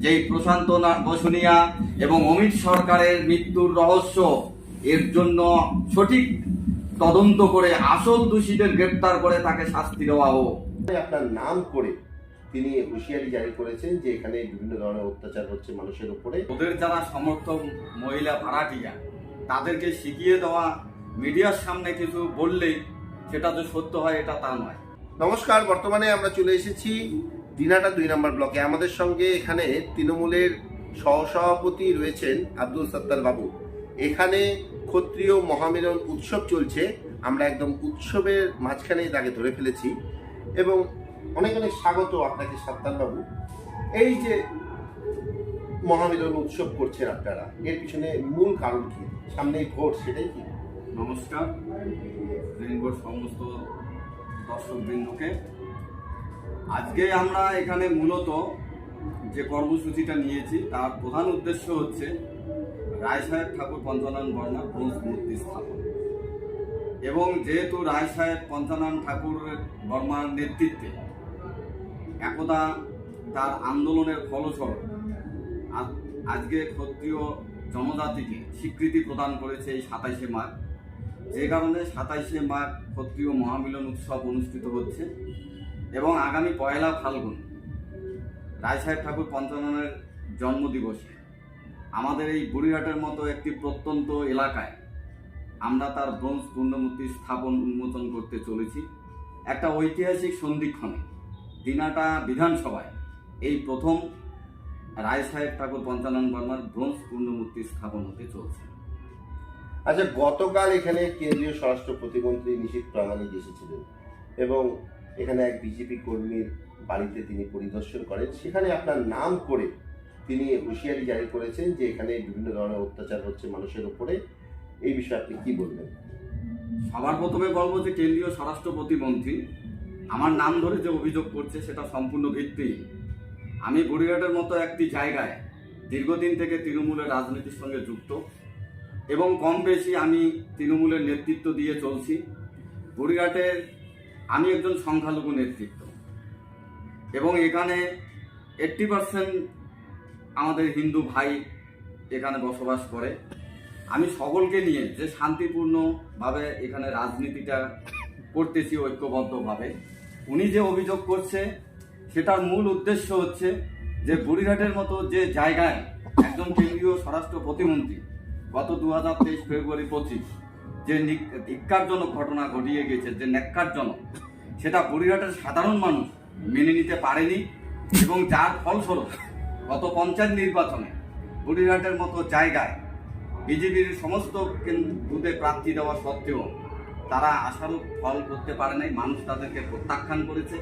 যে এই প্রশান্ত বসুনিয়া এবং অমিত সরকারের মৃত্যুর রহস্য এর জন্য সঠিক তদন্ত করে আসল দোষীদের গ্রেপ্তার করে তাকে শাস্তি দেওয়া হোক। আপনার নাম করে তিনি হুঁশিয়ারি জারি করেছেন যে এখানে বিভিন্ন ধরনের অত্যাচার হচ্ছে মানুষের উপরে। ওদের যারা সমর্থক মহিলা ভাড়াটিয়া তাদেরকে শিখিয়ে দেওয়া মিডিয়ার সামনে কিছু বললেই সেটা যে সত্য হয় এটা তা নয়। নমস্কার বর্তমানে আমরা চলে এসেছি দিনাটা দুই নম্বর ব্লকে। আমাদের সঙ্গে এখানে তৃণমূলের সহসভাপতি রয়েছেন আব্দুল সত্তার বাবু। এখানে ক্ষত্রিয় মহামিলন উৎসব চলছে। আমরা একদম উৎসবের মাঝখানেই তাকে ধরে ফেলেছি। এবং অনেক অনেক স্বাগত আপনাকে সত্তার বাবু। এই যে মহামিলন উৎসব করছেন আপনারা, এর পিছনে মূল কারণ কি? সামনেই ভোট, সেটাই কি? নমস্কার। সমস্ত দর্শকবৃন্দকে আজকে আমরা এখানে মূলত যে কর্মসূচিটা নিয়েছি, তার প্রধান উদ্দেশ্য হচ্ছে রায় সাহেব ঠাকুর পঞ্চানন বর্মা ব্রোঞ্জ মূর্তি স্থাপন। এবং যেহেতু রায় সাহেব পঞ্চানন ঠাকুর বর্মার নেতৃত্বে একদা তার আন্দোলনের ফলস্বরূপ আজকে ক্ষত্রিয় জনজাতিকে স্বীকৃতি প্রদান করেছে এই সাতাইশে মার্চ। যে কারণে সাতাইশে মার্চ ক্ষত্রিয় মহামিলন উৎসব অনুষ্ঠিত হচ্ছে। এবং আগামী পয়লা ফাল্গুন রায় সাহেব ঠাকুর পঞ্চাননের জন্মদিবসে আমাদের এই বুড়িহাটের মতো একটি প্রত্যন্ত এলাকায় আমরা তার ব্রোঞ্জ পূর্ণমূর্তি স্থাপন উন্মোচন করতে চলেছি। একটা ঐতিহাসিক সন্ধিক্ষণে, দিনাটা বিধানসভায় এই প্রথম রায় সাহেব ঠাকুর পঞ্চানন বর্মার ব্রোঞ্জ পূর্ণমূর্তি স্থাপন হতে চলছে। আচ্ছা গতকাল এখানে কেন্দ্রীয় স্বরাষ্ট্র প্রতিমন্ত্রী নিশীত প্রামাণিক এসেছিলেন এবং এখানে এক বিজেপি কর্মীর বাড়িতে তিনি পরিদর্শন করেন। সেখানে আপনার নাম করে তিনি হুঁশিয়ারি জারি করেছেন যে এখানে বিভিন্ন ধরনের অত্যাচার হচ্ছে মানুষের উপরে। এই বিষয়ে আপনি কি বলবেন? সবার প্রথমে বলব যে কেন্দ্রীয় স্বরাষ্ট্র প্রতিমন্ত্রী, আমার নাম ধরে যে অভিযোগ করছে সেটা সম্পূর্ণ ভিত্তিহীন আমি বুড়িঘাটের মতো একটি জায়গায় দীর্ঘদিন থেকে তৃণমূলের রাজনীতির সঙ্গে যুক্ত এবং কম বেশি আমি তৃণমূলের নেতৃত্ব দিয়ে চলছি। বুড়িঘাটের আমি একজন সংখ্যালঘু নেতৃত্ব। এবং এখানে এইট্টি পার্সেন্ট আমাদের হিন্দু ভাই এখানে বসবাস করে। আমি সকলকে নিয়ে যে শান্তিপূর্ণভাবে এখানে রাজনীতিটা করতেছি ঐক্যবদ্ধভাবে, উনি যে অভিযোগ করছে, সেটার মূল উদ্দেশ্য হচ্ছে যে বুড়িঘাটের মতো যে জায়গায় একজন কেন্দ্রীয় স্বরাষ্ট্র প্রতিমন্ত্রী গত দু হাজার তেইশ ফেব্রুয়ারি পঁচিশ যে নিক- ধিক্কারজনক ঘটনা ঘটিয়ে গেছে, যে ন্যাক্কারজনক, সেটা বুড়িঘাটের সাধারণ মানুষ মেনে নিতে পারেনি এবং যার ফলস্বরূপ গত পঞ্চায়েত নির্বাচনে বুড়িঘাটের মতো জায়গায় বিজেপির সমস্ত বুথে প্রার্থী দেওয়া সত্ত্বেও তারা আশারূপ ফল করতে পারে নাই। মানুষ তাদেরকে প্রত্যাখ্যান করেছে।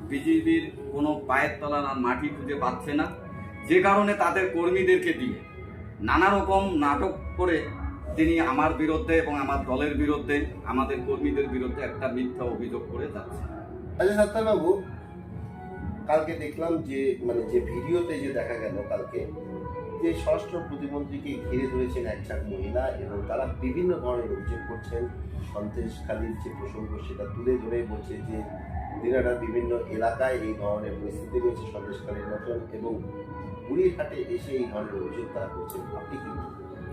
বিজেপির কোনো পায়ের তলার আর মাটি খুঁজে পাচ্ছে না। যে কারণে তাদের কর্মীদেরকে দিয়ে নানা রকম নাটক করে তিনি আমার বিরুদ্ধে এবং আমার দলের বিরুদ্ধে, আমাদের কর্মীদের বিরুদ্ধে একটা মিথ্যা অভিযোগ করে যাচ্ছে। আচ্ছা সত্তারবাবু কালকে দেখলাম যে মানে যে ভিডিওতে যে দেখা গেল কালকে, যে স্বরাষ্ট্র প্রতিমন্ত্রীকে ঘিরে ধরেছেন একজন মহিলা এবং তারা বিভিন্ন ধরনের অভিযোগ করছেন। সন্দেশখালীর যে প্রসঙ্গ, সেটা তুলে ধরে বলছে যে দিনাটার বিভিন্ন এলাকায় এই ধরনের পরিস্থিতি রয়েছে সন্দেশখালীর মতন এবং বুড়িরহাটে এসে এই ধরনের অভিযোগ তারা করছেন। আপনি কি?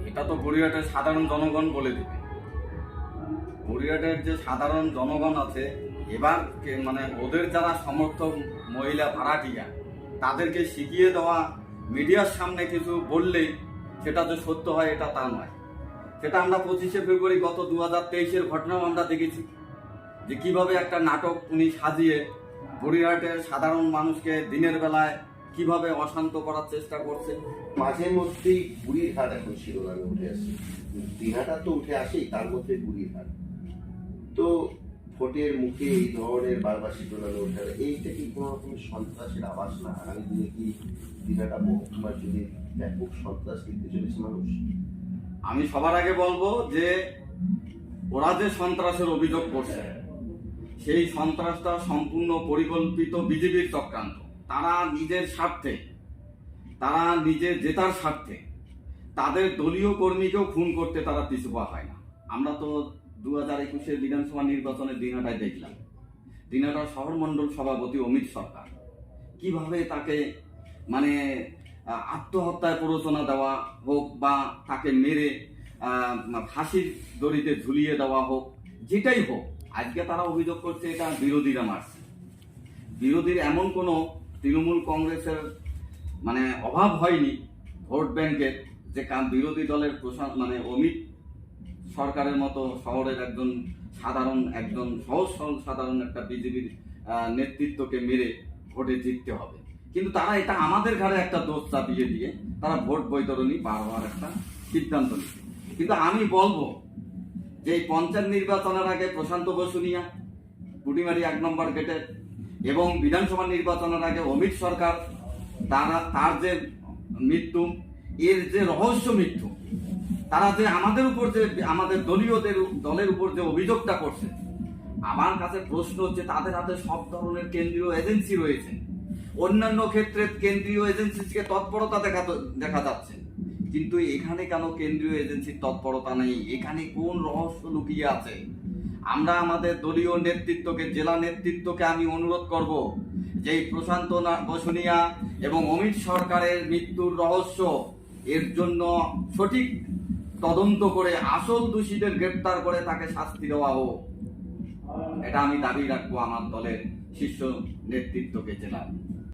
এটা তো গড়িয়াটের সাধারণ জনগণ বলে দিবে। গড়িয়াটের যে সাধারণ জনগণ আছে, এবার মানে ওদের যারা সমর্থক মহিলা ভাড়াটিয়া, তাদেরকে শিখিয়ে দেওয়া, মিডিয়ার সামনে কিছু বললেই সেটা যে সত্য হয় এটা তা নয়। সেটা আমরা পঁচিশে ফেব্রুয়ারি গত দু হাজার তেইশের ঘটনাও আমরা দেখেছি যে কীভাবে একটা নাটক উনি সাজিয়ে গড়িয়াহাটের সাধারণ মানুষকে দিনের বেলায় কীভাবে অশান্ত করার চেষ্টা করছে? মাঝে মধ্যেই বুড়িরহাট এখন শিরোনামে উঠে আসে। দিঘাটা তো উঠে আসেই তার মধ্যে বুড়িরহাট তো ভোটের মুখে এই ধরনের বারবার শিরোনামে উঠে আসে। এইটা কি কোনো রকমের সন্ত্রাসের আবাস না? আগামী দিনে কি দিঘাটা মহকুমার যদি ব্যাপক সন্ত্রাস দেখতে চলেছে মানুষ? আমি সবার আগে বলব যে ওরা যে সন্ত্রাসের অভিযোগ করছে সেই সন্ত্রাসটা সম্পূর্ণ পরিকল্পিত বিজেপির চক্রান্ত। তারা নিজের স্বার্থে, তারা নিজের জেতার স্বার্থে, তাদের দলীয় কর্মীকেও খুন করতে তারা পিছু পা হয় না। আমরা তো দু হাজার একুশের বিধানসভা নির্বাচনের দিনাটায় দেখলাম। দিনাটা শহর মণ্ডল সভাপতি অমিত সরকার কীভাবে তাকে মানে আত্মহত্যায় প্ররোচনা দেওয়া হোক বা তাকে মেরে ফাঁসির দড়িতে ঝুলিয়ে দেওয়া হোক, যেটাই হোক, আজকে তারা অভিযোগ করছে এটা বিরোধীরা মারছে। বিরোধীর এমন কোনো তৃণমূল কংগ্রেসের মানে অভাব হয়নি ভোট ব্যাংকের যে বিরোধী দলের প্রশান মানে অমিত সরকারের মতো শহরের একজন সাধারণ, একজন সহজ সরল সাধারণ একটা বিজেপির নেতৃত্বকে মেরে ভোটে জিততে হবে। কিন্তু তারা এটা আমাদের ঘাড়ে একটা দোষ চাপিয়ে দিয়ে তারা ভোট বৈতরণী পার হওয়ার একটা সিদ্ধান্ত নিচ্ছে কিন্তু আমি বলব যে এই পঞ্চায়েত নির্বাচনের আগে প্রশান্ত বসুনিয়া পুটিমারি এক নম্বর গেটে এবং বিধানসভা নির্বাচনের আগে অমিত সরকার, তারা, তার যে মৃত্যু, এর যে রহস্য মৃত্যু, তারা যে আমাদের উপর যে, আমাদের দলীয়দের, দলের উপর যে অভিযোগটা করছে, আমার কাছে প্রশ্ন হচ্ছে, তাদের হাতে সব ধরনের কেন্দ্রীয় এজেন্সি রয়েছে। অন্যান্য ক্ষেত্রে কেন্দ্রীয় এজেন্সিকে তৎপরতা দেখা দেখা যাচ্ছে। কিন্তু এখানে কেন কেন্দ্রীয় এজেন্সির তৎপরতা নেই? এখানে কোন রহস্য লুকিয়ে আছে? আমরা আমাদের দলীয় নেতৃত্বকে, জেলা নেতৃত্বকে আমি অনুরোধ করব যে প্রশান্ত বসুনিয়া এবং অমিত সরকারের মৃত্যুর রহস্য এর জন্য সঠিক তদন্ত করে আসল দোষীদের গ্রেপ্তার করে তাকে শাস্তি দেওয়া হোক। এটা আমি দাবি রাখব আমার দলের শীর্ষ নেতৃত্বকে, জেলার।